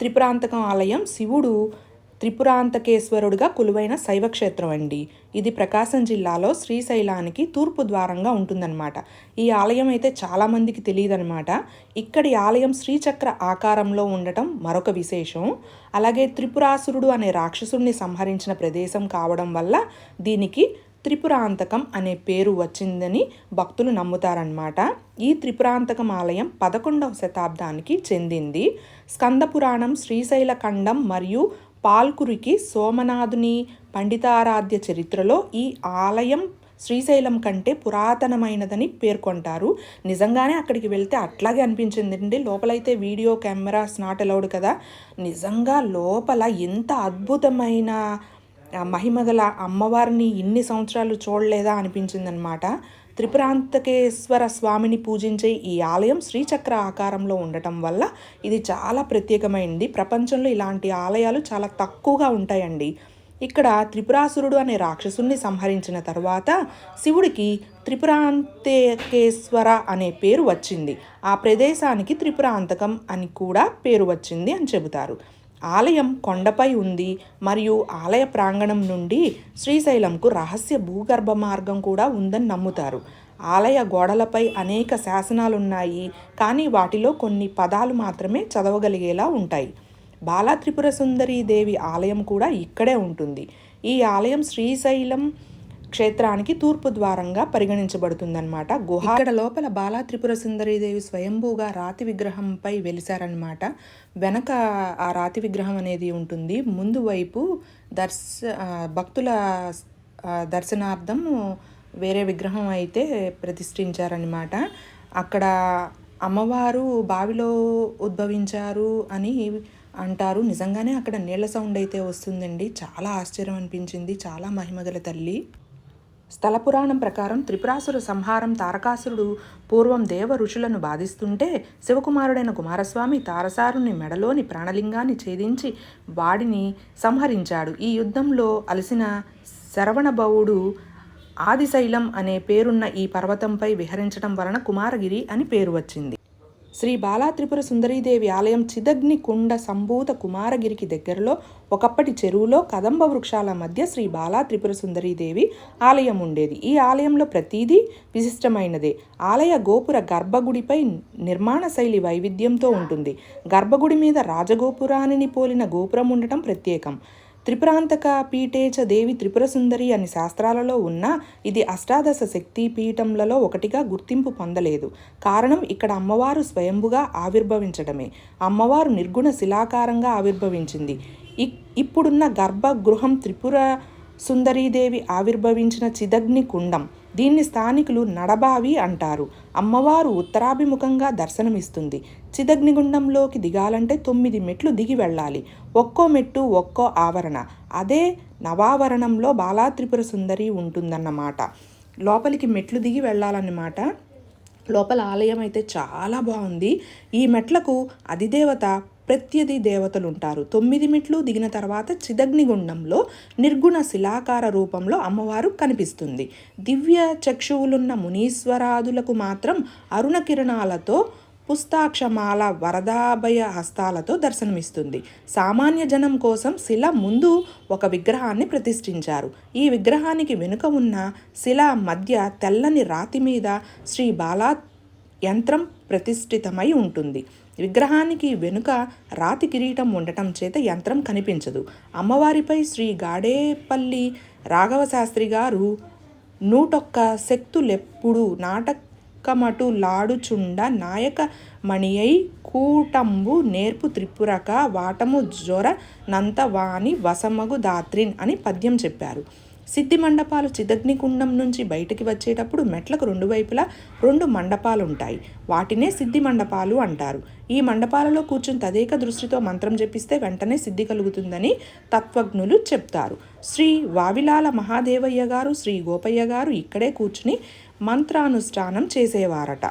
త్రిపురాంతకం ఆలయం శివుడు త్రిపురాంతకేశ్వరుడుగా కొలువైన శైవ క్షేత్రం అండి. ఇది ప్రకాశం జిల్లాలో శ్రీశైలానికి తూర్పు ద్వారంగా ఉంటుందన్నమాట. ఈ ఆలయం అయితే చాలామందికి తెలియదన్నమాట. ఇక్కడి ఆలయం శ్రీచక్ర ఆకారంలో ఉండటం మరొక విశేషం. అలాగే త్రిపురాసురుడు అనే రాక్షసుడిని సంహరించిన ప్రదేశం కావడం వల్ల దీనికి త్రిపురాంతకం అనే పేరు వచ్చిందని భక్తులు నమ్ముతారనమాట ఈ త్రిపురాంతకం ఆలయం పదకొండవ శతాబ్దానికి చెందింది. స్కందపురాణం శ్రీశైల ఖండం మరియు పాల్కురికి సోమనాథుని పండితారాధ్య చరిత్రలో ఈ ఆలయం శ్రీశైలం కంటే పురాతనమైనదని పేర్కొంటారు. నిజంగానే అక్కడికి వెళ్తే అట్లాగే అనిపించిందండి. లోపలైతే వీడియో కెమెరాస్ నాట్ అలౌడ్ కదా. నిజంగా లోపల ఎంత అద్భుతమైన మహిమగల అమ్మవారిని ఇన్ని సంవత్సరాలు చూడలేదా అనిపించిందనమాట త్రిపురాంతకేశ్వర స్వామిని పూజించే ఈ ఆలయం శ్రీచక్ర ఆకారంలో ఉండటం వల్ల ఇది చాలా ప్రత్యేకమైంది. ప్రపంచంలో ఇలాంటి ఆలయాలు చాలా తక్కువగా ఉంటాయండి. ఇక్కడ త్రిపురాసురుడు అనే రాక్షసుని సంహరించిన తర్వాత శివుడికి త్రిపురాంతకేశ్వర అనే పేరు వచ్చింది. ఆ ప్రదేశానికి త్రిపురాంతకం అని కూడా పేరు వచ్చింది అని చెబుతారు. ఆలయం కొండపై ఉంది మరియు ఆలయ ప్రాంగణం నుండి శ్రీశైలంకు రహస్య భూగర్భ మార్గం కూడా ఉందని నమ్ముతారు. ఆలయ గోడలపై అనేక శాసనాలున్నాయి కానీ వాటిలో కొన్ని పదాలు మాత్రమే చదవగలిగేలా ఉంటాయి. బాలా త్రిపుర సుందరి దేవి ఆలయం కూడా ఇక్కడే ఉంటుంది. ఈ ఆలయం శ్రీశైలం క్షేత్రానికి తూర్పు ద్వారంగా పరిగణించబడుతుందన్నమాట. గుహ ఇక్కడ లోపల బాలా త్రిపుర సుందరీదేవి స్వయంభూగా రాతి విగ్రహంపై వెలిశారనమాట వెనక ఆ రాతి విగ్రహం అనేది ఉంటుంది. ముందు వైపు దర్శ భక్తుల దర్శనార్థం వేరే విగ్రహం అయితే ప్రతిష్ఠించారనమాట అక్కడ అమ్మవారు బావిలో ఉద్భవించారు అని అంటారు. నిజంగానే అక్కడ నీళ్ళ సౌండ్ అయితే వస్తుందండి. చాలా ఆశ్చర్యం అనిపించింది. చాలా మహిమగల తల్లి. స్థల పురాణం ప్రకారం త్రిపురాసుర సంహారం తారకాసురుడు పూర్వం దేవ ఋషులను బాధిస్తుంటే శివకుమారుడైన కుమారస్వామి తారసారుని మెడలోని ప్రాణలింగాన్ని ఛేదించి వాడిని సంహరించాడు. ఈ యుద్ధంలో అలసిన శరవణభవుడు ఆదిశైలం అనే పేరున్న ఈ పర్వతంపై విహరించడం వలన కుమారగిరి అని పేరు వచ్చింది. శ్రీ బాలా త్రిపుర సుందరీదేవి ఆలయం చిదగ్ని కుండ సంభూత కుమారగిరికి దగ్గరలో ఒకప్పటి చెరువులో కదంబ వృక్షాల మధ్య శ్రీ బాలా త్రిపుర సుందరీదేవి ఆలయం ఉండేది. ఈ ఆలయంలో ప్రతీదీ విశిష్టమైనదే. ఆలయ గోపుర గర్భగుడిపై నిర్మాణ శైలి వైవిధ్యంతో ఉంటుంది. గర్భగుడి మీద రాజగోపురానిని పోలిన గోపురం ఉండటం ప్రత్యేకం. త్రిపురాంతక పీఠేచ దేవి త్రిపుర సుందరి అని శాస్త్రాలలో ఉన్న ఇది అష్టాదశ శక్తి పీఠంలలో ఒకటిగా గుర్తింపు పొందలేదు. కారణం ఇక్కడ అమ్మవారు స్వయంభుగా ఆవిర్భవించడమే. అమ్మవారు నిర్గుణ శిలాకారంగా ఆవిర్భవించింది. ఇప్పుడున్న గర్భగృహం త్రిపుర సుందరీదేవి ఆవిర్భవించిన చిదగ్ని కుండం. దీన్ని స్థానికులు నడబావి అంటారు. అమ్మవారు ఉత్తరాభిముఖంగా దర్శనమిస్తుంది. చిదగ్నిగుండంలోకి దిగాలంటే తొమ్మిది మెట్లు దిగి వెళ్ళాలి. ఒక్కో మెట్టు ఒక్కో ఆవరణ. అదే నవావరణంలో బాలాత్రిపుర సుందరి ఉంటుందన్నమాట. లోపలికి మెట్లు దిగి వెళ్ళాలన్నమాట. లోపల ఆలయం అయితే చాలా బాగుంది. ఈ మెట్లకు అధిదేవత ప్రత్యధి దేవతలు ఉంటారు. తొమ్మిది మెట్లు దిగిన తర్వాత చిదగ్నిగుండంలో నిర్గుణ శిలాకార రూపంలో అమ్మవారు కనిపిస్తుంది. దివ్య చక్షువులున్న మునీశ్వరాదులకు మాత్రం అరుణ కిరణాలతో పుస్తాక్షమాల వరదాభయ హస్తాలతో దర్శనమిస్తుంది. సామాన్య జనం కోసం శిల ముందు ఒక విగ్రహాన్ని ప్రతిష్ఠించారు. ఈ విగ్రహానికి వెనుక ఉన్న శిల మధ్య తెల్లని రాతి మీద శ్రీ బాలా యంత్రం ప్రతిష్ఠితమై ఉంటుంది. విగ్రహానికి వెనుక రాతి కిరీటం ఉండటం చేత యంత్రం కనిపించదు. అమ్మవారిపై శ్రీ గాడేపల్లి రాఘవ శాస్త్రి గారు నూటొక్క శక్తులెప్పుడు నాటకమటు లాడుచుండ నాయక మణియై కూటంబు నేర్పు త్రిపురక వాటము జ్వర నంతవాణి వసమగు దాత్రిన్ అని పద్యం చెప్పారు. సిద్ధి మండపాలు చిదగ్నికుండం నుంచి బయటికి వచ్చేటప్పుడు మెట్లకు రెండు వైపులా రెండు మండపాలు ఉంటాయి వాటినే సిద్ధి మండపాలు అంటారు. ఈ మండపాలలో కూర్చుని తదేక దృష్టితో మంత్రం జపిస్తే వెంటనే సిద్ధి కలుగుతుందని తత్వజ్ఞులు చెప్తారు. శ్రీ వావిలాల మహాదేవయ్య గారు శ్రీ గోపయ్య గారు ఇక్కడే కూర్చుని మంత్రానుష్ఠానం చేసేవారట.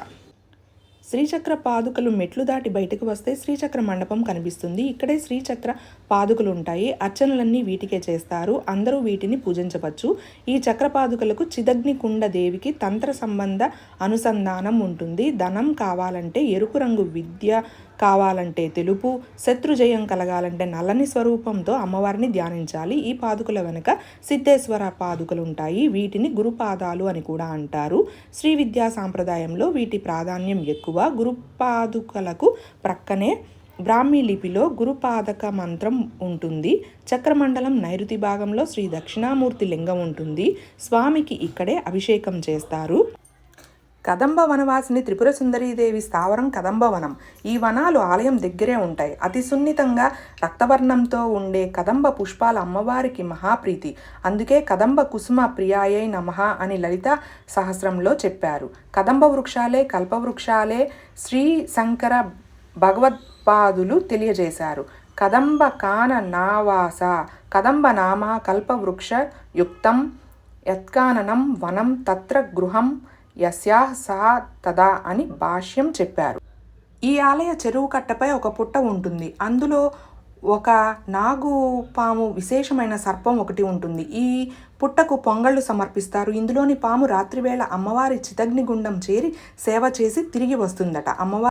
శ్రీచక్ర పాదుకలు మెట్లు దాటి బయటకు వస్తే శ్రీచక్ర మండపం కనిపిస్తుంది. ఇక్కడే శ్రీచక్ర పాదుకలు ఉంటాయి అర్చనలన్నీ వీటికే చేస్తారు. అందరూ వీటిని పూజించవచ్చు. ఈ చక్ర పాదుకలకు చిదగ్ని కుండ దేవికి తంత్ర సంబంధ అనుసంధానం ఉంటుంది. ధనం కావాలంటే ఎరుపు రంగు విద్య కావాలంటే తెలుపు శత్రుజయం కలగాలంటే నల్లని స్వరూపంతో అమ్మవారిని ధ్యానించాలి. ఈ పాదుకల వెనుక సిద్ధేశ్వర పాదుకలు ఉంటాయి వీటిని గురుపాదాలు అని కూడా అంటారు. శ్రీ విద్యా సాంప్రదాయంలో వీటి ప్రాధాన్యం ఎక్కువ. గురుపాదుకలకు ప్రక్కనే బ్రాహ్మీ లిపిలో గురుపాదక మంత్రం ఉంటుంది. చక్రమండలం నైరుతి భాగంలో శ్రీ దక్షిణామూర్తి లింగం ఉంటుంది. స్వామికి ఇక్కడే అభిషేకం చేస్తారు. కదంబ వనవాసిని త్రిపుర సుందరీదేవి స్థావరం కదంబ వనం ఈ వనాలు ఆలయం దగ్గరే ఉంటాయి. అతి సున్నితంగా రక్తవర్ణంతో ఉండే కదంబ పుష్పాల అమ్మవారికి మహాప్రీతి. అందుకే కదంబ కుసుమ ప్రియాయై నమః అని లలిత సహస్రంలో చెప్పారు. కదంబ వృక్షాలే కల్పవృక్షాలే శ్రీ శంకర భగవత్పాదులు తెలియజేశారు. కదంబ కాన నావాస కదంబ నామ కల్పవృక్ష యుక్తం యత్కాననం వనం తత్ర గృహం యస్యా సా తదా అని భాష్యం చెప్పారు. ఈ ఆలయ చెరువు కట్టపై ఒక పుట్ట ఉంటుంది. అందులో ఒక నాగు పాము విశేషమైన సర్పం ఒకటి ఉంటుంది. ఈ పుట్టకు పొంగళ్ళు సమర్పిస్తారు. ఇందులోని పాము రాత్రివేళ అమ్మవారి చితగ్నిగుండం చేరి సేవ చేసి తిరిగి వస్తుందట. అమ్మవారి